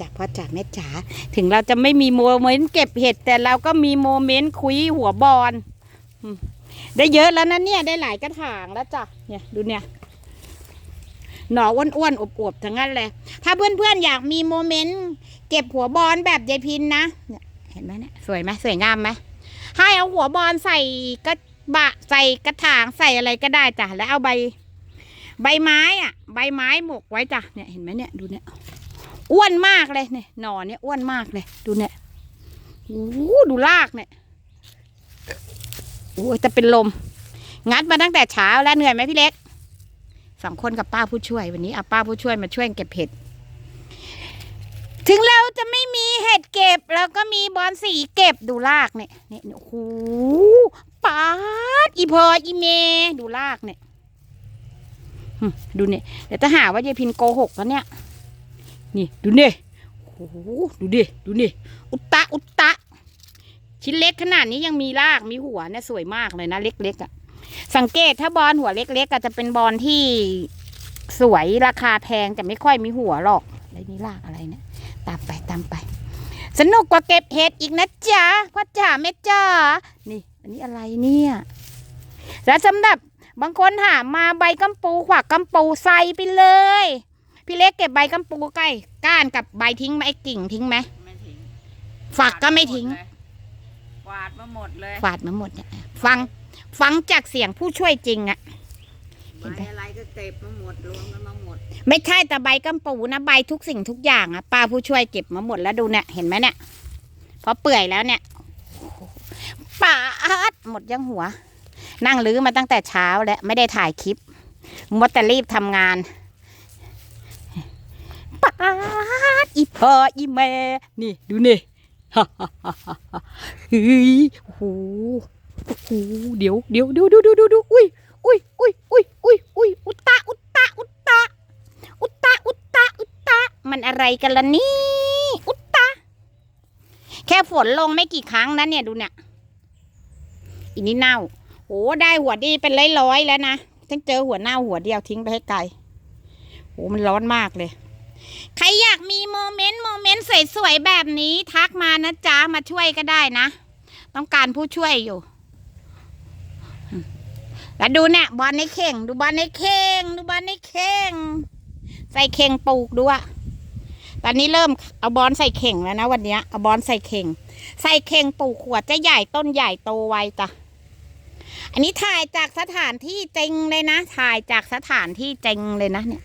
จ้ะพ่อจ๋าแม่จ๋าถึงเราจะไม่มีโมเมนต์เก็บเห็ด แต่เราก็มีโมเมนต์คุยหัวบอลได้เยอะแล้วนะเนี่ยได้หลายกระถางแล้วจ้ะเนี่ยดูเนี่ยหน่ออ้วนๆอวบๆทั้งนั้นเลย ถ้าเพื่อนๆอยากมีโมเมนต์เก็บหัวบอลแบบยายพินนะเนี่ยเห็นไหมเนี่ยสวยไหมสวยงามไหมให้เอาหัวบอลใส่กระบะใส่กระถางใส่อะไรก็ได้จ้ะแล้วเอาใบ ใบไม้อะ ใบไม้หมกไว้จ้ะเนี่ยเห็นไหมเนี่ยดูเนี่ย อ้วนมากเลยเนี่ยหน่อเนี่ยอ้วนมากเลย ดูเนี่ยโอ้ดูรากเนี่ยโอ้ยจะเป็นลม งัดมาตั้งแต่เช้าแล้วเหนื่อยไหมพี่เล็กสองคนกับป้าผู้ช่วย วันนี้เอาป้าผู้ช่วยมาช่วยเก็บเห็ด ถึงเราจะไม่มีเห็ดเก็บเราก็มีบอนสีเก็บดูรากเนี่ยเนี่ยโอ้โหปาดอีพออีเม ดูรากเนี่ยดูเนี่ยเดี๋ยวจะหาว่ายายพินโกหกแล้วเนี่ย นี่ดูนี่โอ้โหดูดิดูนี่อุตตะอุตตะ ชิ้นเล็กขนาดนี้ยังมีรากมีหัวเนี่ยสวยมากเลยนะเล็กๆอะ่ะ สังเกตถ้าบอลหัวเล็กๆก็จะเป็นบอลที่สวยราคาแพงแต่ไม่ค่อยมีหัวหรอกอะไรนี่รากอะไรเนี่ยตามไปตามไป สนุกกว่าเก็บเห็ดอีกนะจ๊ะพ่อจ๋าแม่จ๋านี่ อันนี้อะไรเนี่ยแล้วสำหรับบางคนหามาใบกำปูขวักกำปูใส่ไปเลย พี่เล็กเก็บใบกำปูใกล้ก้านกับใบทิ้งไหมไอ้กิ่งทิ้งไหมไม่ทิ้งฝักก็ไม่ทิ้งกวาดมาหมดเลยฝาดมาหมดเนี่ยฟังฟังจากเสียงผู้ช่วยจริงอะ เห็นใบไหมอะไรก็เก็บมาหมดรวมกันมาหมดไม่ใช่แต่ใบกำปูนะใบทุกสิ่งทุกอย่างอะป้าผู้ช่วยเก็บมาหมดแล้วดูเนี่ยเห็นไหมเนี่ยพอเปื่อยแล้วเนี่ยปาดหมดยังหัว นั่งลื้อมาตั้งแต่เช้าแล้วไม่ได้ถ่ายคลิปมัวแต่รีบทำงาน ปาดอีพออีแม่นี่ดูนี่เฮ้ยโอ้โหโอ้โหเดี๋ยวเดี๋ยวเดี๋ยวดูดูดูดูอุ้ยอุ้ยอุ้ยอุ้ยอุ้ยอุ้ยอุตตะอุตตะอุตตะอุตตะอุตตะอุตตะมันอะไรกันล่ะนี่ อุตตะแค่ฝนลงไม่กี่ครั้งนะเนี่ยดูเนี่ยอีนี่เน่าโอ้ได้หัวดีเป็นร้อยๆแล้วนะฉันเจอหัวเน่าหัวเดียวทิ้งไปให้ไกลโอ้มันร้อนมากเลย ใครอยากมีโมเมนต์โมเมนต์สวยๆแบบนี้ทักมานะจ๊ะมาช่วยก็ได้นะ ต้องการผู้ช่วยอยู่ แล้วดูเนี่ยบอลในเข่ง ดูบอลในเข่ง ดูบอลในเข่ง ใส่เข่งปลูกด้วยตอนนี้เริ่มเอาบอลใส่เข่งแล้วนะวันนี้เอาบอลใส่เข่ง ใส่เข่งปลูกขวดจะใหญ่ต้นใหญ่โตไวจ้ะอันนี้ถ่ายจากสถานที่จริงเลยนะ ถ่ายจากสถานที่จริงเลยนะเนี่ย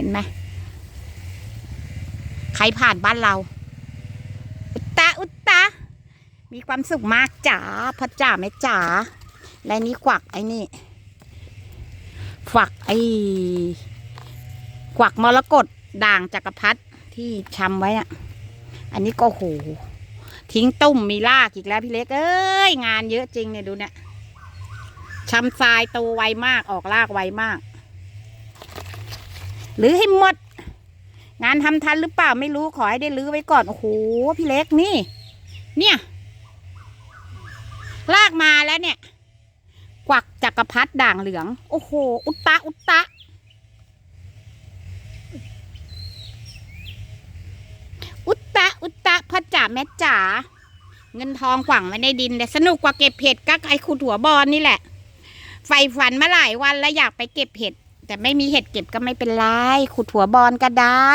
ห็นไหมใครผ่านบ้านเรา อุตตะอุตตะมีความสุขมากจ๋าพ่อจ๋าแม่จ๋าและนี่ขวักไอ้นี่ฝักไอ้ขวักมรกตด่างจักรพรรดิที่ชำไว้อะอันนี้ก็โหทิ้งตุ่มมีรากอีกแล้วพี่เล็ก เอ้ย งานเยอะจริงเนี่ยดูเนี่ยชำทรายโตไวมากออกรากไวมาก หรือให้หมด งานทำทันหรือเปล่าไม่รู้ขอให้ได้รื้อไว้ก่อน โอ้โหพี่เล็กนี่ เนี่ย ลากมาแล้วเนี่ย กวักจักรพรรดิด่างเหลือง โอ้โห อุตตะอุตตะอุตตะอุตตะพ่อจ๋าแม่จ๋าเงินทองขวังไว้ในดินแต่สนุกกว่าเก็บเห็ดก็ไอ้ขุดหัวบอลนี่แหละ ไฟฝันมาหลายวันแล้วอยากไปเก็บเห็ด แต่ไม่มีเห็ดเก็บก็ไม่เป็นไร ขุดหัวบอลก็ได้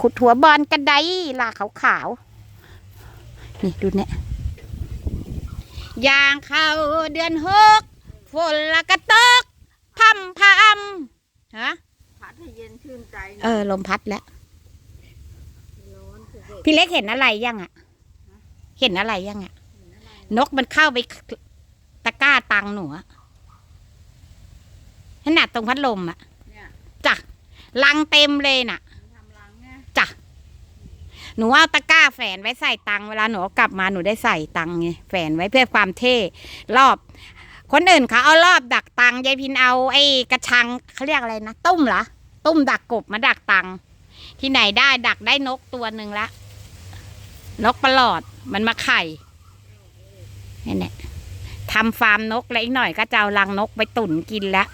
ขุดหัวบอลก็ได้ลากขาวๆนี่ดูเนี่ยยางเข้าเดือนหกฝนละกระตกพัมพามฮะพัดให้เย็นชื่นใจหน่เออลมพัดแล้วร้อนสุดพี่เล็กเห็นอะไรยังอะ เห็นอะไรยังอะ นกมันเข้าไปตะกร้าตังหนูอะ ขนาดตรงพัดลมอะๆเนี่ยจ้ะลังเต็มเลยน่ะมันทำรังไงจ้ะหนูเอาตะกร้าแฝนไว้ใส่ตังค์เวลาหนูเอากลับมาหนูได้ใส่ตังค์ไงแฝนไว้เพื่อความเท่รอบ คนอื่นเขาเอารอบดักตังค์ยายพินเอาไอ้กระชังเขาเรียกอะไรนะตุ้มเหรอตุ้มดักกบมาดักตังค์ที่ไหนได้ดักได้นกตัวหนึ่งละนกประหลอดมันมาไข่นี่แหละทำฟาร์มนกแล้วอีกหน่อยก็จะเอารังนกไปตุ่นกินแล้ว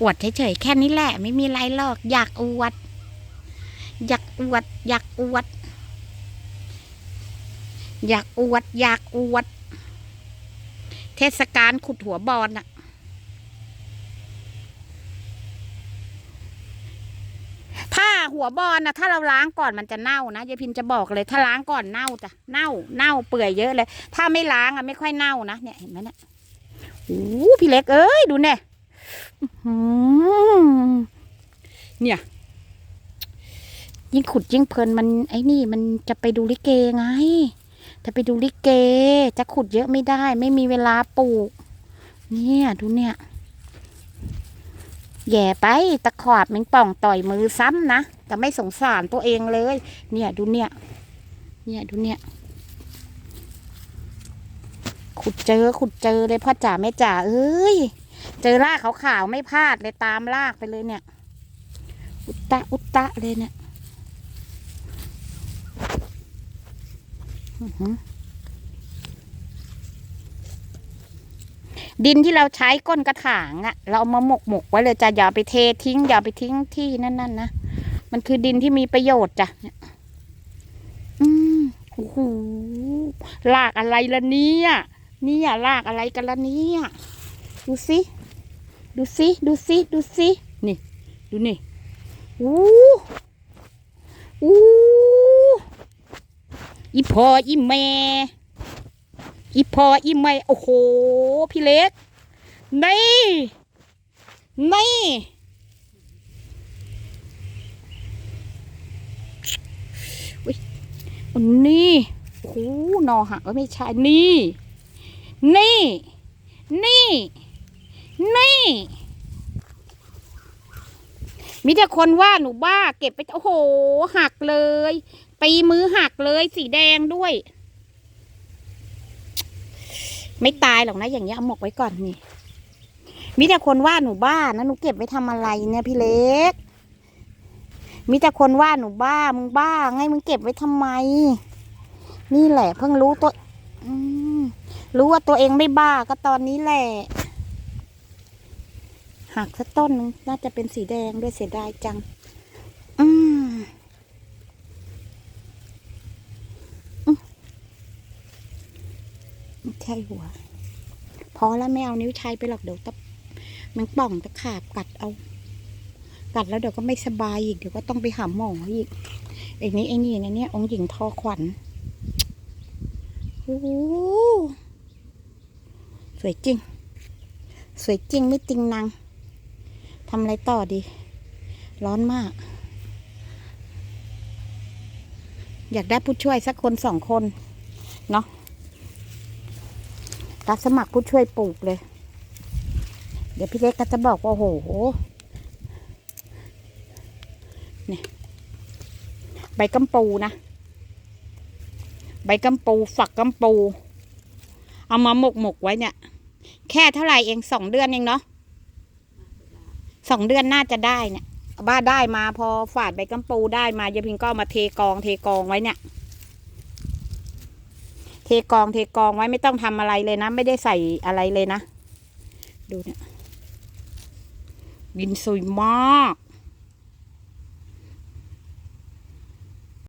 อวดเฉยๆแค่นี้แหละ ไม่มีไรหรอก อยากอวด อยากอวด อยากอวด อยากอวด อยากอวด เทศกาลขุดหัวบอลน่ะถ้าหัวบอลนะถ้าเราล้างก่อนมันจะเน่านะยายพินจะบอกเลย ถ้าล้างก่อนเน่าจ้ะเน่า เน่าเปื่อยเยอะเลย ถ้าไม่ล้างอะไม่ค่อยเน่านะเนี่ยเห็นไหมเนี่ยโอ้พี่เล็กเอ้ยดูเนี่ย เนี่ย ยิ่งขุดยิ่งเพลินมันไอ้นี่ มันจะไปดูลิเกไง จะไปดูลิเก จะขุดเยอะไม่ได้ ไม่มีเวลาปลูก เนี่ยดูเนี่ย แย่ไปตะขอบแมงป่องต่อยมือซ้ำนะแต่ไม่สงสารตัวเองเลย เนี่ยดูเนี่ย เนี่ยดูเนี่ยขุดเจอขุดเจอเลยพ่อจ๋าแม่จ๋าเอ้ย เจอรากขาวๆไม่พลาดเลยตามรากไปเลยเนี่ย อุตตะอุตตะเลยเนี่ยดินที่เราใช้ก้นกระถางอะเราเอามาหมกหมกไว้เลยจ้ะอย่าไปเททิ้ง อย่าไปทิ้งที่นั่นๆนนะมันคือดินที่มีประโยชน์จ้ะอืมโอ้โหรากอะไรละเนี่ย เนี่ยรากอะไรกันละเนี่ย ดูสิ ดูสิดูสิดูสินี่ ดูนี่อู้อู้อีพออีแม่อีพออีแม่โอ้โห พี่เล็กนี่นี่อันนี่โอ้โหนอหักไม่ใช่นี่ นี่ นี่ นี่ มีแต่คนว่าหนูบ้า เก็บไป โอ้โห หักเลย ตีมือหักเลย สีแดงด้วย ไม่ตายหรอกนะ อย่างเงี้ยเอาหมกไว้ก่อนนี่ มีแต่คนว่าหนูบ้านะ หนูเก็บไว้ทำอะไรเนี่ยพี่เล็ก มีแต่คนว่าหนูบ้า มึงบ้า ไงมึงเก็บไว้ทำไม นี่แหละเพิ่งรู้ตัวอืมรู้ว่าตัวเองไม่บ้าก็ตอนนี้แหละ หักสักต้นนึงน่าจะเป็นสีแดงด้วยเสียดายจัง อืมอืมไม่ใช่หัว พอแล้วไม่เอานิ้วใช้ไปหรอกเดี๋ยวตะมันป่องตะขาบกัดเอา กัดแล้วเดี๋ยวก็ไม่สบายอีกเดี๋ยวก็ต้องไปหาหมออีกไอ้นี้ไอ้นี่นะเนี่ยองค์หญิงทอขวัญโอ้โหสวยจริง สวยจริงไม่จริงนาง ทำอะไรต่อดี ร้อนมาก อยากได้ผู้ช่วยสักคนสองคน เนาะรับสมัครผู้ช่วยปลูกเลย เดี๋ยวพี่เล็กก็จะบอกว่าโอ้โหนี่ใบกำปูนะใบกำปูฝักกำปู เอามาหมกหมกไว้เนี่ย แค่เท่าไหร่เองสองเดือนเองเนาะ สองเดือนน่าจะได้เนี่ยบ้าได้มาพอฝาดใบกำปูได้มายายพิงก็มาเทกอง เทกองไว้เนี่ย เทกองเทกองไว้ไม่ต้องทำอะไรเลยนะ ไม่ได้ใส่อะไรเลยนะ ดูเนี่ยดินสวยมาก